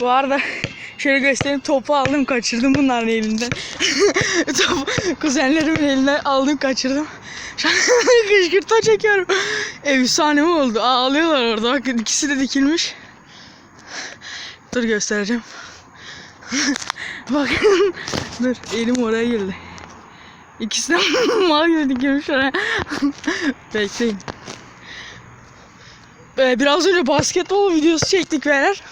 Bu arada şöyle göstereyim topu aldım kaçırdım bunların elinden. Topu kuzenlerimin elinden aldım kaçırdım. Şu an kışkırtma çekiyorum. Efsane mi oldu? Ağlıyorlar orada. Bak ikisi de dikilmiş. Dur göstereceğim. Bakın. Dur elim oraya girdi. İkisi de mal gibi dikilmiş oraya. Bekleyin. Ee, biraz önce basketbol videosu çektik beyler.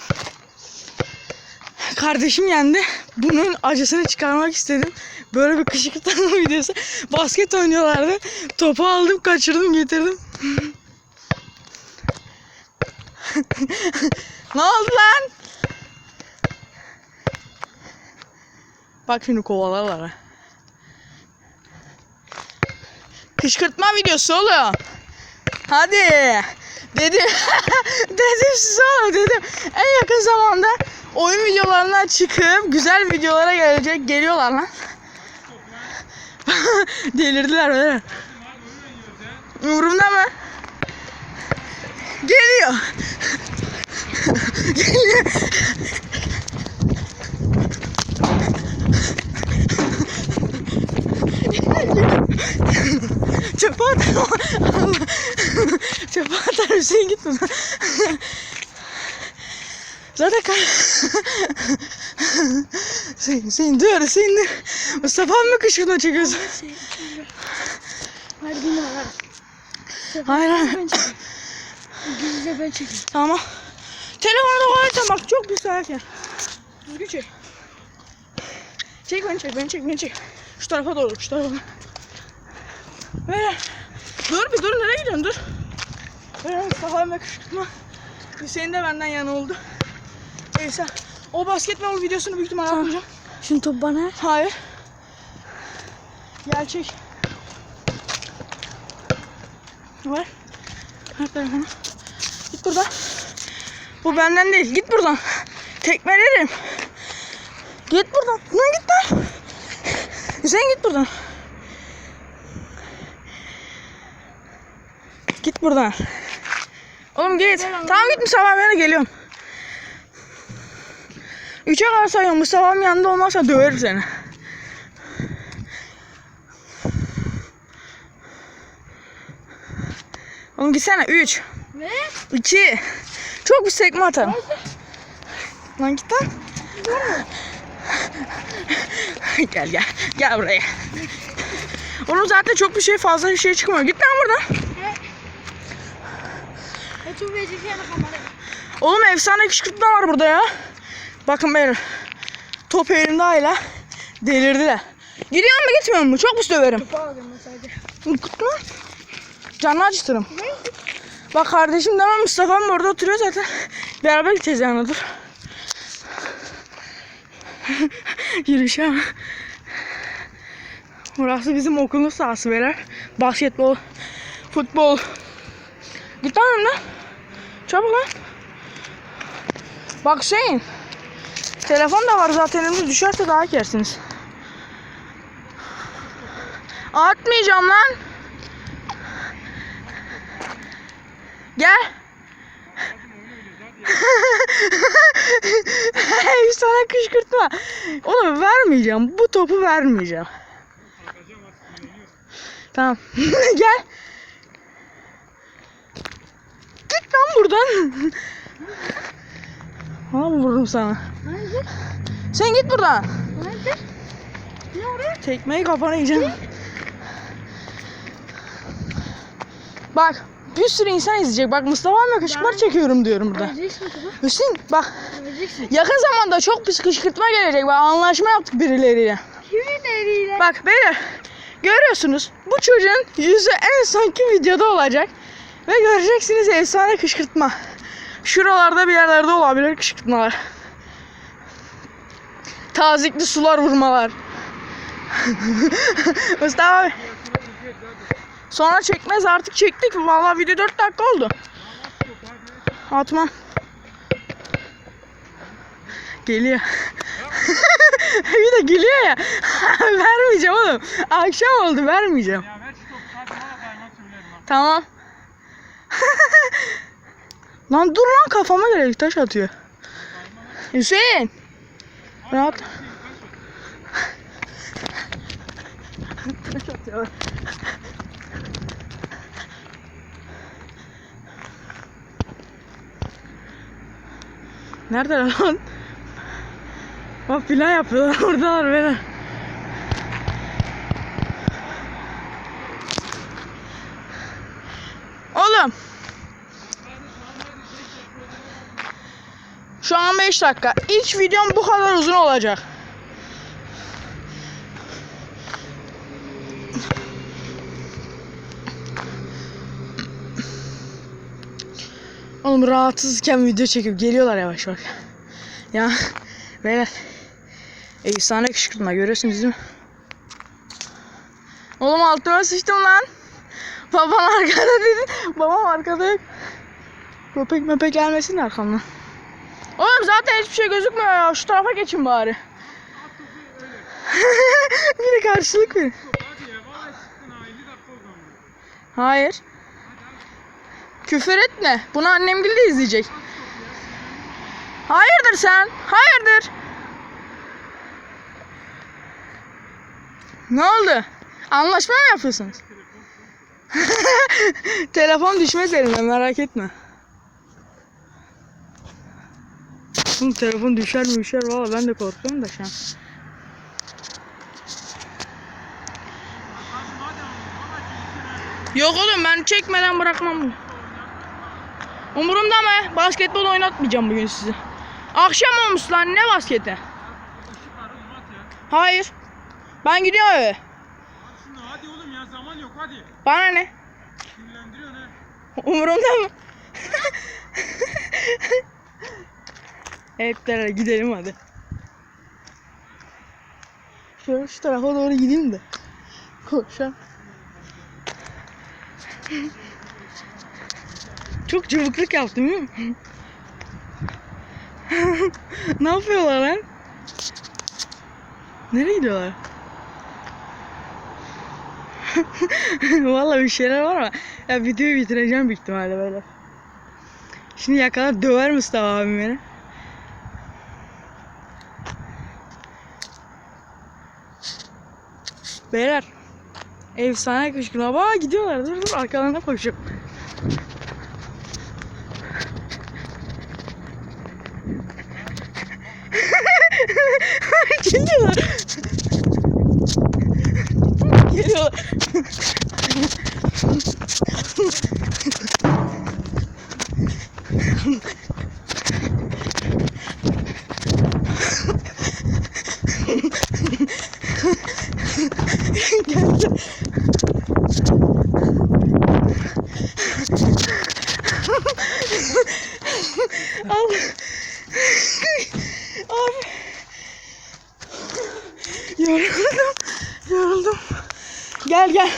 Kardeşim yendi. Bunun acısını çıkarmak istedim. Böyle bir kışkırtma videosu. Basket oynuyorlardı. Topu aldım, kaçırdım, getirdim. ne oldu lan? Bak şimdi kovalarlar. Kışkırtma videosu oğlum. Hadi. Dedim. dedim size dedim. En yakın zamanda oyun videolarına çıkıp güzel videolara gelecek. Geliyorlar lan. Delirdiler öyle. Umurumda mı? Geliyor. Geliyor. Çöpe atar. Çöpe atar Hüseyin git buradan. Zaten kay... Hüseyin, Hüseyin dur Hüseyin dur. Mustafa mı kışkırtma çekiyorsun? Hadi bin numara. Hayır hayır. Ben çekeyim. İngilizce ben çekeyim. Tamam. Telefonu da koyarsan bak çok müsait yer. Düzgün çek. Çek beni çek beni çek beni çek. Şu tarafa doğru şu tarafa. Böyle. Dur bir dur nereye gidiyorsun dur. Böyle Mustafa ve kışkırtma. Hüseyin de benden yana oldu. Neyse. O basketbol videosunu büyük ihtimalle atmayacağım. Şimdi top bana. Hayır. Gel çek. Ver. Ver telefonu. Git buradan. Bu benden değil. Git buradan. Tekmelerim. Git buradan. Lan git lan. Hüseyin git buradan. Git buradan. Oğlum git. Tamam git Mustafa ben geliyorum. Üçe kadar sayıyorum. Mustafa'nın yanında olmazsa döverim seni. Oğlum gitsene. Üç. Ne? iki. Çok bir sekme atarım. Lan git lan. gel gel. Gel buraya. Oğlum zaten çok bir şey fazla bir şey çıkmıyor. Git lan buradan. Oğlum efsane kışkırtma var burada ya. Bakın beyler. Top elimde hala. Delirdiler. Gidiyor mu gitmiyor mu? Çok mu döverim? Gitme. Canını acıtırım. Bak kardeşim demem Mustafa'm orada oturuyor zaten. Beraber gideceğiz yani dur. Yürüyüş ama. Burası bizim okulun sahası beyler. Basketbol, futbol. Git lan önüne. Çabuk lan. Bak Hüseyin. Telefon da var zaten elimde düşerse daha yersiniz. Atmayacağım lan. Gel. Hey sana kışkırtma. Oğlum vermeyeceğim. Bu topu vermeyeceğim. Tamam. Gel. Git lan buradan. Al vururum sana. Haydi. Sen git buradan. Haydi. Ne oraya? Tekmeyi kafana yiyeceğim. Bak bir sürü insan izleyecek. Bak Mustafa'mla kışkırtma çekiyorum diyorum burada. Hüseyin bak Vereceksin. yakın zamanda çok pis kışkırtma gelecek. Bak anlaşma yaptık birileriyle. Kimin eliyle? Bak beyler görüyorsunuz bu çocuğun yüzü en sonki videoda olacak. Ve göreceksiniz efsane kışkırtma. Şuralarda bir yerlerde olabilir kışkırtmalar. Tazikli sular vurmalar. Mustafa abi. Sonra çekmez artık çektik. Vallahi video 4 dakika oldu. Atmam. Geliyor. bir de gülüyor ya. vermeyeceğim oğlum. Akşam oldu vermeyeceğim. Tamam. lan dur lan kafama göre taş atıyor. Hüseyin. Rahat. Nerede lan? Bak plan yapıyorlar oradalar böyle. Oğlum. Şu an 5 dakika. İlk videom bu kadar uzun olacak. Oğlum rahatsızken video çekip geliyorlar yavaş bak. Ya beyler. Efsane kışkırtma görüyorsunuz değil mi? Oğlum altıma sıçtım lan. Babam arkada dedi. Babam arkada yok. Köpek mepek gelmesin arkamdan. Oğlum zaten hiçbir şey gözükmüyor ya. Şu tarafa geçin bari. bir de karşılık verin. Hadi ya valla çıktın ha 50 dakika oldu Hayır. Küfür etme. Bunu annem de izleyecek. Hayırdır sen? Hayırdır? Ne oldu? Anlaşma mı yapıyorsunuz? Telefon düşmez elimden merak etme. Oğlum telefon düşer mi düşer valla ben de korkuyorum da şu an. Yok oğlum ben çekmeden bırakmam bunu. Umurumda mı? Basketbol oynatmayacağım bugün sizi. Akşam olmuş lan ne basketi? Hayır. Ben gidiyorum eve. Hadi oğlum ya zaman yok hadi. Bana ne? Sinirlendiriyorsun. Umurumda mı? evet beraber gidelim hadi. Şöyle şu tarafa doğru gideyim de. Koşalım. Çok çabukluk yaptım değil mi? ne yapıyorlar lan? Nereye gidiyorlar? Vallahi bir şeyler var ama ya videoyu bitireceğim büyük ihtimalle böyle. Şimdi yakalar döver Mustafa abim beni. Beyler efsane kışkırtma. Bak gidiyorlar dur dur arkalarına koşuyorum. Geliyorlar. Geliyorlar. Geldi. Al. Abi. Yoruldum. Yoruldum. Gel gel.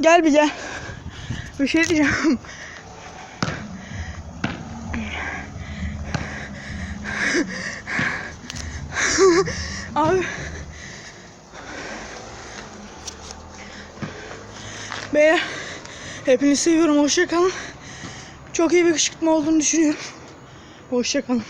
Gel bir gel. Bir şey diyeceğim. Abi. Beyler. Hepinizi seviyorum. Hoşça kalın. Çok iyi bir kışkırtma olduğunu düşünüyorum. Hoşça kalın.